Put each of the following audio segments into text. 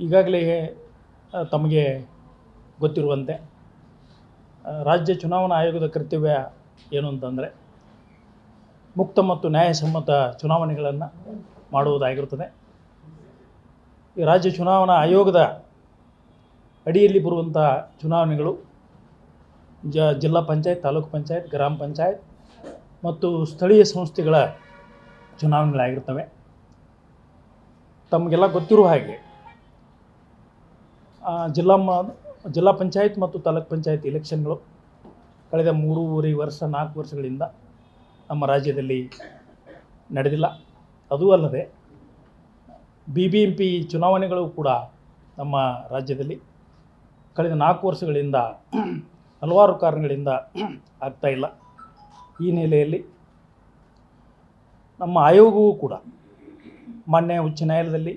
ಈಗಾಗಲೇ ತಮಗೆ ಗೊತ್ತಿರುವಂತೆ ರಾಜ್ಯ ಚುನಾವಣಾ ಆಯೋಗದ ಕರ್ತವ್ಯ ಏನು ಅಂತಂದರೆ, ಮುಕ್ತ ಮತ್ತು ನ್ಯಾಯಸಮ್ಮತ ಚುನಾವಣೆಗಳನ್ನು ಮಾಡುವುದಾಗಿರುತ್ತದೆ. ಈ ರಾಜ್ಯ ಚುನಾವಣಾ ಆಯೋಗದ ಅಡಿಯಲ್ಲಿ ಬರುವಂಥ ಚುನಾವಣೆಗಳು, ಜ, ಜಿಲ್ಲಾ ಪಂಚಾಯತ್, ತಾಲೂಕು ಪಂಚಾಯತ್, ಗ್ರಾಮ ಪಂಚಾಯತ್ ಮತ್ತು ಸ್ಥಳೀಯ ಸಂಸ್ಥೆಗಳ ಚುನಾವಣೆಗಳಾಗಿರ್ತವೆ. ತಮಗೆಲ್ಲ ಗೊತ್ತಿರುವ ಹಾಗೆ ಜಿಲ್ಲಾ ಮ, ಜಿಲ್ಲಾ ಪಂಚಾಯತ್ ಮತ್ತು ತಾಲೂಕ್ ಪಂಚಾಯತ್ ಎಲೆಕ್ಷನ್ಗಳು ಕಳೆದ ಮೂರುವರೆ ವರ್ಷ, ನಾಲ್ಕು ವರ್ಷಗಳಿಂದ ನಮ್ಮ ರಾಜ್ಯದಲ್ಲಿ ನಡೆದಿಲ್ಲ. ಅದೂ ಅಲ್ಲದೆ ಬಿ ಬಿ ಎಂ ಪಿ ಚುನಾವಣೆಗಳು ಕೂಡ ನಮ್ಮ ರಾಜ್ಯದಲ್ಲಿ ಕಳೆದ ನಾಲ್ಕು ವರ್ಷಗಳಿಂದ ಹಲವಾರು ಕಾರಣಗಳಿಂದ ಆಗ್ತಾಯಿಲ್ಲ ಈ ನೆಲೆಯಲ್ಲಿ ನಮ್ಮ ಆಯೋಗವೂ ಕೂಡ ಮಾನ್ಯ ಉಚ್ಚ ನ್ಯಾಯಾಲಯದಲ್ಲಿ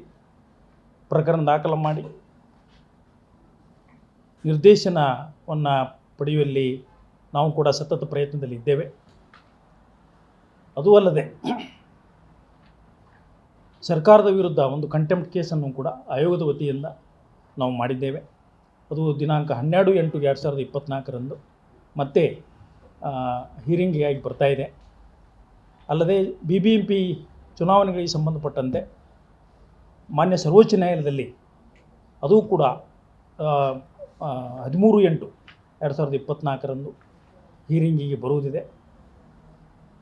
ಪ್ರಕರಣ ದಾಖಲು ಮಾಡಿ ನಿರ್ದೇಶನವನ್ನು ಪಡೆಯುವಲ್ಲಿ ನಾವು ಕೂಡ ಸತತ ಪ್ರಯತ್ನದಲ್ಲಿದ್ದೇವೆ ಅದೂ ಅಲ್ಲದೆ ಸರ್ಕಾರದ ವಿರುದ್ಧ ಒಂದು ಕಂಟೆಂಪ್ಟ್ ಕೇಸನ್ನು ಕೂಡ ಆಯೋಗದ ವತಿಯಿಂದ ನಾವು ಮಾಡಿದ್ದೇವೆ. ಅದು ದಿನಾಂಕ ಹನ್ನೆರಡು ಎಂಟು ಎರಡು ಸಾವಿರದ ಇಪ್ಪತ್ತ್ನಾಲ್ಕರಂದು ಮತ್ತೆ ಹೀರಿಂಗಿಗಾಗಿ ಬರ್ತಾ ಇದೆ. ಅಲ್ಲದೆ ಬಿ ಬಿ ಎಂ ಪಿ ಚುನಾವಣೆಗಳಿಗೆ ಸಂಬಂಧಪಟ್ಟಂತೆ ಮಾನ್ಯ ಸರ್ವೋಚ್ಚ ನ್ಯಾಯಾಲಯದಲ್ಲಿ ಅದು ಕೂಡ ಹದಿಮೂರು ಎಂಟು, ಎರಡು ಸಾವಿರದ ಇಪ್ಪತ್ತ್ನಾಲ್ಕರಂದು ಹೀರಿಂಗಿಗೆ ಬರುವುದಿದೆ.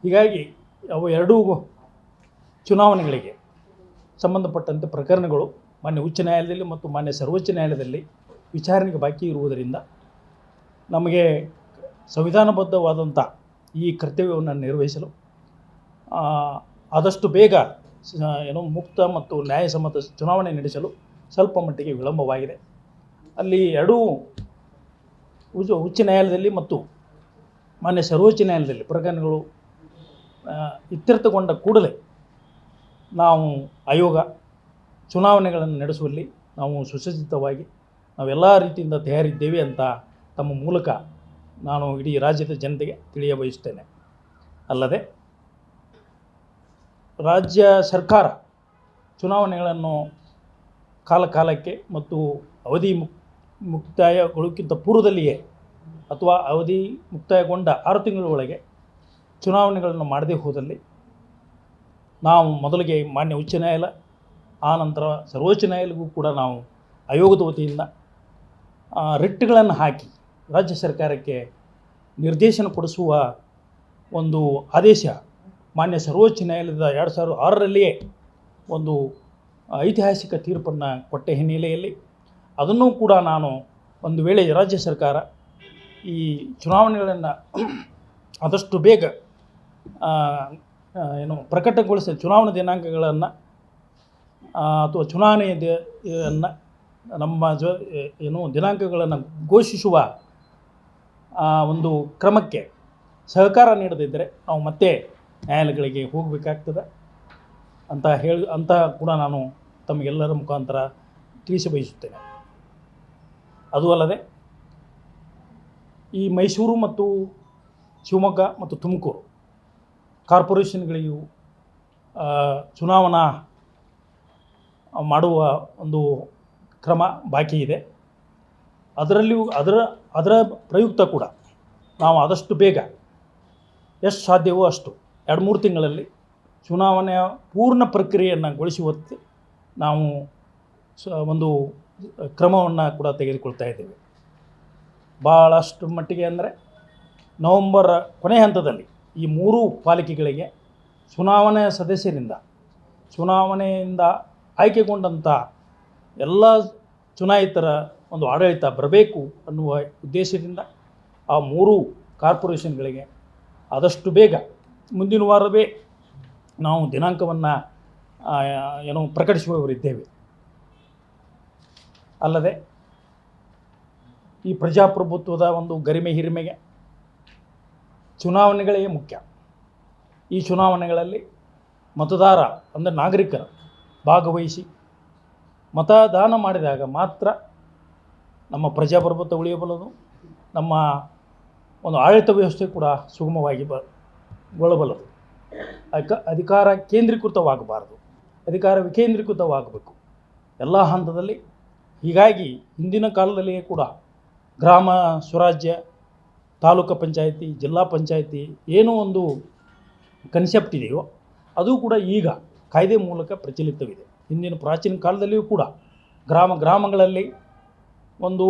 ಹೀಗಾಗಿ ಅವು ಎರಡೂ ಚುನಾವಣೆಗಳಿಗೆ ಸಂಬಂಧಪಟ್ಟಂತೆ ಪ್ರಕರಣಗಳು ಮಾನ್ಯ ಉಚ್ಚ ನ್ಯಾಯಾಲಯದಲ್ಲಿ ಮತ್ತು ಮಾನ್ಯ ಸರ್ವೋಚ್ಚ ನ್ಯಾಯಾಲಯದಲ್ಲಿ ವಿಚಾರಣೆಗೆ ಬಾಕಿ ಇರುವುದರಿಂದ ನಮಗೆ ಸಂವಿಧಾನಬದ್ಧವಾದಂಥ ಈ ಕರ್ತವ್ಯವನ್ನು ನಿರ್ವಹಿಸಲು ಆದಷ್ಟು ಬೇಗ ಏನು ಮುಕ್ತ ಮತ್ತು ನ್ಯಾಯಸಮ್ಮತ ಚುನಾವಣೆ ನಡೆಸಲು ಸ್ವಲ್ಪ ಮಟ್ಟಿಗೆ ವಿಳಂಬವಾಗಿದೆ. ಅಲ್ಲಿ ಎರಡೂ ಉಚ್ಚ ಉಚ್ಚ ನ್ಯಾಯಾಲಯದಲ್ಲಿ ಮತ್ತು ಮಾನ್ಯ ಸರ್ವೋಚ್ಚ ನ್ಯಾಯಾಲಯದಲ್ಲಿ ಪ್ರಕರಣಗಳು ಇತ್ಯರ್ಥಗೊಂಡ ಕೂಡಲೇ ನಾವು ಆಯೋಗ ಚುನಾವಣೆಗಳನ್ನು ನಡೆಸುವಲ್ಲಿ ನಾವು ಸುಸಜ್ಜಿತವಾಗಿ ನಾವೆಲ್ಲ ರೀತಿಯಿಂದ ತಯಾರಿದ್ದೇವೆ ಅಂತ ತಮ್ಮ ಮೂಲಕ ನಾನು ಇಡೀ ರಾಜ್ಯದ ಜನತೆಗೆ ತಿಳಿಯ ಬಯಸುತ್ತೇನೆ ಅಲ್ಲದೆ ರಾಜ್ಯ ಸರ್ಕಾರ ಚುನಾವಣೆಗಳನ್ನು ಕಾಲ ಕಾಲಕ್ಕೆ ಮತ್ತು ಅವಧಿ ಮುಕ್ ಮುಕ್ತಾಯಗೊಳ್ಳೋಕ್ಕಿಂತ ಪೂರ್ವದಲ್ಲಿಯೇ ಅಥವಾ ಅವಧಿ ಮುಕ್ತಾಯಗೊಂಡ ಆರು ತಿಂಗಳ ಒಳಗೆ ಚುನಾವಣೆಗಳನ್ನು ಮಾಡದೇ ಹೋದಲ್ಲಿ ನಾವು ಮೊದಲಿಗೆ ಮಾನ್ಯ ಉಚ್ಚ ನ್ಯಾಯಾಲಯ, ಆ ನಂತರ ಸರ್ವೋಚ್ಚ ನ್ಯಾಯಾಲಯಕ್ಕೂ ಕೂಡ ನಾವು ಆಯೋಗದ ವತಿಯಿಂದ ರಿಟ್ಗಳನ್ನು ಹಾಕಿ ರಾಜ್ಯ ಸರ್ಕಾರಕ್ಕೆ ನಿರ್ದೇಶನ ಕೊಡಿಸುವ ಒಂದು ಆದೇಶ ಮಾನ್ಯ ಸರ್ವೋಚ್ಚ ನ್ಯಾಯಾಲಯದ ಎರಡು ಸಾವಿರದ ಆರರಲ್ಲಿಯೇ ಒಂದು ಐತಿಹಾಸಿಕ ತೀರ್ಪನ್ನು ಕೊಟ್ಟ ಹಿನ್ನೆಲೆಯಲ್ಲಿ ಅದನ್ನೂ ಕೂಡ ನಾನು ಒಂದು ವೇಳೆ ರಾಜ್ಯ ಸರ್ಕಾರ ಈ ಚುನಾವಣೆಗಳನ್ನು ಆದಷ್ಟು ಬೇಗ ಏನು ಪ್ರಕಟಗೊಳಿಸಿದ ಚುನಾವಣಾ ದಿನಾಂಕಗಳನ್ನು ಅಥವಾ ಚುನಾವಣೆಯನ್ನು ನಮ್ಮ ಜ ಏನು ದಿನಾಂಕಗಳನ್ನು ಘೋಷಿಸುವ ಒಂದು ಕ್ರಮಕ್ಕೆ ಸಹಕಾರ ನೀಡದಿದ್ದರೆ ನಾವು ಮತ್ತೆ ನ್ಯಾಯಾಲಯಗಳಿಗೆ ಹೋಗಬೇಕಾಗ್ತದೆ ಅಂತ ಹೇಳಿ, ಅಂತ ಕೂಡ ನಾನು ತಮಗೆಲ್ಲರ ಮುಖಾಂತರ ತಿಳಿಸಿ ಬಯಸುತ್ತೇನೆ. ಅದು ಅಲ್ಲದೆ ಈ ಮೈಸೂರು ಮತ್ತು ಶಿವಮೊಗ್ಗ ಮತ್ತು ತುಮಕೂರು ಕಾರ್ಪೊರೇಷನ್ಗಳಿಗೂ ಚುನಾವಣಾ ಮಾಡುವ ಒಂದು ಕ್ರಮ ಬಾಕಿ ಇದೆ. ಅದರಲ್ಲಿಯೂ ಅದರ ಅದರ ಪ್ರಯುಕ್ತ ಕೂಡ ನಾವು ಆದಷ್ಟು ಬೇಗ ಎಷ್ಟು ಸಾಧ್ಯವೋ ಅಷ್ಟು ಎರಡು ಮೂರು ತಿಂಗಳಲ್ಲಿ ಚುನಾವಣೆಯ ಪೂರ್ಣ ಪ್ರಕ್ರಿಯೆಯನ್ನು ಗೊಳಿಸುವಂತೆ ನಾವು ಸ, ಒಂದು ಕ್ರಮವನ್ನು ಕೂಡ ತೆಗೆದುಕೊಳ್ತಾ ಇದ್ದೇವೆ. ಭಾಳಷ್ಟು ಮಟ್ಟಿಗೆ ಅಂದರೆ ನವಂಬರ್ ಕೊನೆ ಹಂತದಲ್ಲಿ ಈ ಮೂರು ಪಾಲಿಕೆಗಳಿಗೆ ಚುನಾವಣೆ ಸದಸ್ಯರಿಂದ, ಚುನಾವಣೆಯಿಂದ ಆಯ್ಕೆಗೊಂಡಂಥ ಎಲ್ಲ ಚುನಾಯಿತರ ಒಂದು ಆಡಳಿತ ಬರಬೇಕು ಅನ್ನುವ ಉದ್ದೇಶದಿಂದ ಆ ಮೂರು ಕಾರ್ಪೊರೇಷನ್ಗಳಿಗೆ ಆದಷ್ಟು ಬೇಗ, ಮುಂದಿನ ವಾರವೇ ನಾವು ದಿನಾಂಕವನ್ನು ಏನು ಪ್ರಕಟಿಸುವವರಿದ್ದೇವೆ. ಅಲ್ಲದೆ ಈ ಪ್ರಜಾಪ್ರಭುತ್ವದ ಒಂದು ಗರಿಮೆ ಹಿರಿಮೆಗೆ ಚುನಾವಣೆಗಳೇ ಮುಖ್ಯ. ಈ ಚುನಾವಣೆಗಳಲ್ಲಿ ಮತದಾರ, ಅಂದರೆ ನಾಗರಿಕರು ಭಾಗವಹಿಸಿ ಮತದಾನ ಮಾಡಿದಾಗ ಮಾತ್ರ ನಮ್ಮ ಪ್ರಜಾಪ್ರಭುತ್ವ ಉಳಿಯಬಲ್ಲದು ನಮ್ಮ ಒಂದು ಆಡಳಿತ ವ್ಯವಸ್ಥೆ ಕೂಡ ಸುಗಮವಾಗಿ ಗೊಳ್ಳಬಲ್ಲದು. ಅಧಿಕಾರ ಕೇಂದ್ರೀಕೃತವಾಗಬಾರದು. ಅಧಿಕಾರ ವಿಕೇಂದ್ರೀಕೃತವಾಗಬೇಕು. ಎಲ್ಲ ಹಂತದಲ್ಲಿ ಹೀಗಾಗಿ ಹಿಂದಿನ ಕಾಲದಲ್ಲಿಯೇ ಕೂಡ ಗ್ರಾಮ, ಸ್ವರಾಜ್ಯ, ತಾಲೂಕು ಪಂಚಾಯಿತಿ, ಜಿಲ್ಲಾ ಪಂಚಾಯಿತಿ ಏನೋ ಒಂದು ಕನ್ಸೆಪ್ಟ್ ಇದೆಯೋ ಅದು ಕೂಡ ಈಗ ಕಾಯ್ದೆ ಮೂಲಕ ಪ್ರಚಲಿತವಿದೆ. ಹಿಂದಿನ ಪ್ರಾಚೀನ ಕಾಲದಲ್ಲಿಯೂ ಕೂಡ ಗ್ರಾಮ ಗ್ರಾಮಗಳಲ್ಲಿ ಒಂದು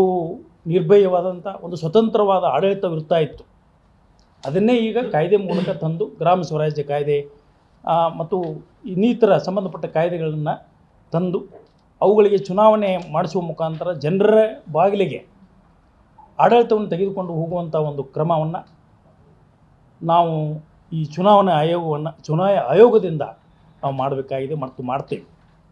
ನಿರ್ಭಯವಾದಂಥ, ಒಂದು ಸ್ವತಂತ್ರವಾದ ಆಡಳಿತವಿರ್ತಾ ಇತ್ತು. ಅದನ್ನೇ ಈಗ ಕಾಯ್ದೆ ಮೂಲಕ ತಂದು ಗ್ರಾಮ, ಸ್ವರಾಜ್ಯ ಕಾಯ್ದೆ ಮತ್ತು ಇನ್ನಿತರ ಸಂಬಂಧಪಟ್ಟ ಕಾಯ್ದೆಗಳನ್ನು ತಂದು ಅವುಗಳಿಗೆ ಚುನಾವಣೆ ಮಾಡಿಸುವ ಮುಖಾಂತರ ಜನರ ಬಾಗಿಲಿಗೆ ಆಡಳಿತವನ್ನು ತೆಗೆದುಕೊಂಡು ಹೋಗುವಂಥ ಒಂದು ಕ್ರಮವನ್ನು ನಾವು ಈ ಚುನಾವಣಾ ಆಯೋಗವನ್ನು, ಚುನಾವಣಾ ಆಯೋಗದಿಂದ ನಾವು ಮಾಡಬೇಕಾಗಿದೆ ಮತ್ತು ಮಾಡ್ತೇವೆ.